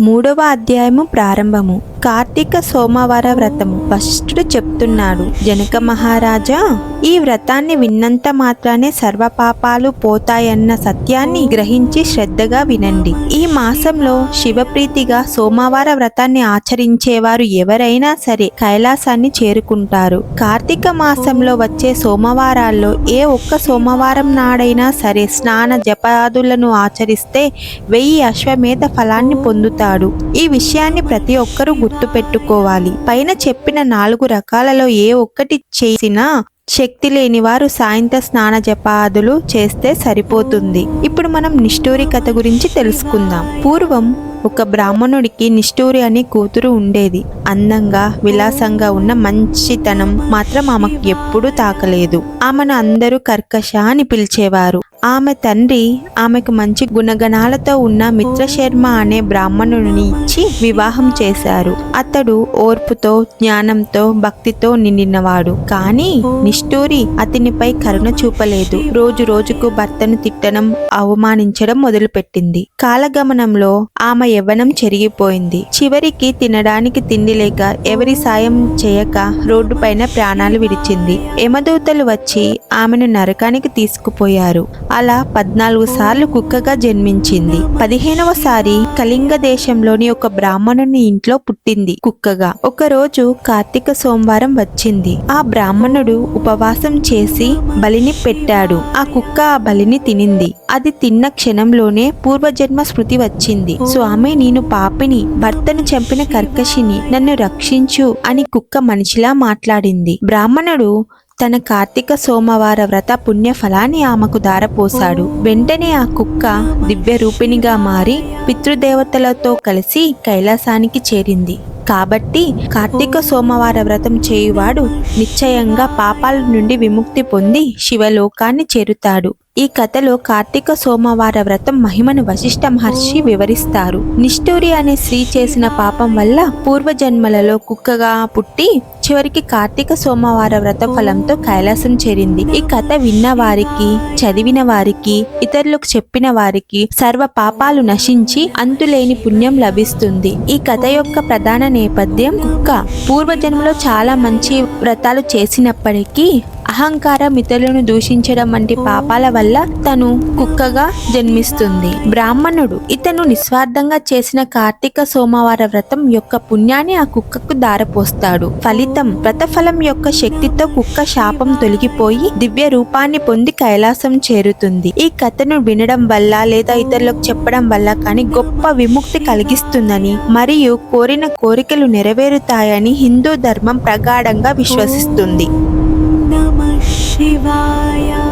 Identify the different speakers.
Speaker 1: మూడవ అధ్యాయము ప్రారంభము. కార్తీక సోమవార వ్రతము. వశిష్ఠుడు చెప్తున్నాడు జనక మహారాజా ఈ వ్రతాన్ని విన్నంత మాత్రానే సర్వ పాపాలు పోతాయన్న సత్యాన్ని గ్రహించి శ్రద్ధగా వినండి. ఈ మాసంలో శివప్రీతిగా సోమవార వ్రతాన్ని ఆచరించేవారు ఎవరైనా సరే కైలాసాన్ని చేరుకుంటారు. కార్తీక మాసంలో వచ్చే సోమవారాల్లో ఏ ఒక్క సోమవారం నాడైనా సరే స్నాన జపాదులను ఆచరిస్తే వెయ్యి అశ్వమేధ ఫలాన్ని పొందుతాడు. ఈ విషయాన్ని ప్రతి ఒక్కరూ గుర్తుపెట్టుకోవాలి. పైన చెప్పిన నాలుగు రకాలలో ఏ ఒక్కటి చేసినా శక్తి లేని వారు సాయంత్ర స్నాన జపాదులు చేస్తే సరిపోతుంది. ఇప్పుడు మనం నిష్ఠూరి కథ గురించి తెలుసుకుందాం. పూర్వం ఒక బ్రాహ్మణుడికి నిష్ఠూరి అనే కూతురు ఉండేది. అందంగా విలాసంగా ఉన్న మంచితనం మాత్రం ఆమెకు ఎప్పుడూ తాకలేదు. ఆమెను అందరూ కర్కశ అని పిలిచేవారు. ఆమె తండ్రి ఆమెకు మంచి గుణగణాలతో ఉన్న మిత్రశర్మ అనే బ్రాహ్మణుడిని ఇచ్చి వివాహం చేశారు. అతడు ఓర్పుతో జ్ఞానంతో భక్తితో నిండినవాడు. కానీ నిష్ఠూరి అతనిపై కరుణ చూపలేదు. రోజు రోజుకు భర్తను తిట్టడం అవమానించడం మొదలుపెట్టింది. కాలగమనంలో ఆమె యవ్వనం చెరిగిపోయింది. చివరికి తినడానికి తిండి లేక ఎవరి సాయం చేయక రోడ్డు పైన ప్రాణాలు విడిచింది. యమదూతలు వచ్చి ఆమెను నరకానికి తీసుకుపోయారు. అలా పద్నాలుగు సార్లు కుక్కగా జన్మించింది. పదిహేనవసారి కళింగ దేశంలోని ఒక బ్రాహ్మణుని ఇంట్లో పుట్టింది కుక్కగా. ఒక రోజు కార్తీక సోమవారం వచ్చింది. ఆ బ్రాహ్మణుడు ఉపవాసం చేసి బలిని పెట్టాడు. ఆ కుక్క ఆ బలిని తినింది. అది తిన్న క్షణంలోనే పూర్వజన్మ స్మృతి వచ్చింది. స్వామి నేను పాపిని. భర్తను చంపిన కర్కశిని. నన్ను రక్షించు అని కుక్క మనిషిలా మాట్లాడింది. బ్రాహ్మణుడు తన కార్తీక సోమవార వ్రత పుణ్య ఫలాన్ని ఆమెకు దారపోశాడు వెంటనే ఆ కుక్క దివ్య రూపిణిగా మారి పితృదేవతలతో కలిసి కైలాసానికి చేరింది. కాబట్టి కార్తీక సోమవార వ్రతం చేయువాడు నిశ్చయంగా పాపాల నుండి విముక్తి పొంది శివలోకాన్ని చేరుతాడు. ఈ కథలో కార్తీక సోమవార వ్రతం మహిమను వశిష్ఠ మహర్షి వివరిస్తారు. నిష్ఠూరి అనే స్త్రీ చేసిన పాపం వల్ల పూర్వజన్మలలో కుక్కగా పుట్టి చివరికి కార్తీక సోమవార వ్రత ఫలంతో కైలాసం చేరింది. ఈ కథ విన్న వారికి చదివిన వారికి ఇతరులకు చెప్పిన వారికి సర్వ పాపాలు నశించి అంతులేని పుణ్యం లభిస్తుంది. ఈ కథ యొక్క ప్రధాన నేపథ్యం. కుక్క పూర్వజన్మలో చాలా మంచి వ్రతాలు చేసినప్పటికీ అహంకారం ఇతరులను దూషించడం వంటి పాపాల వల్ల తను కుక్కగా జన్మిస్తుంది. బ్రాహ్మణుడు ఇతను నిస్వార్థంగా చేసిన కార్తీక సోమవార వ్రతం యొక్క పుణ్యాన్ని ఆ కుక్కకు దారపోస్తాడు. ఫలితం వ్రతఫలం యొక్క శక్తితో కుక్క శాపం తొలగిపోయి దివ్య రూపాన్ని పొంది కైలాసం చేరుతుంది. ఈ కథను వినడం వల్ల లేదా ఇతరులకు చెప్పడం వల్ల కానీ గొప్ప విముక్తి కలిగిస్తుందని మరియు కోరిన కోరికలు నెరవేరుతాయని హిందూ ధర్మం ప్రగాఢంగా విశ్వసిస్తుంది.
Speaker 2: नमः शिवाय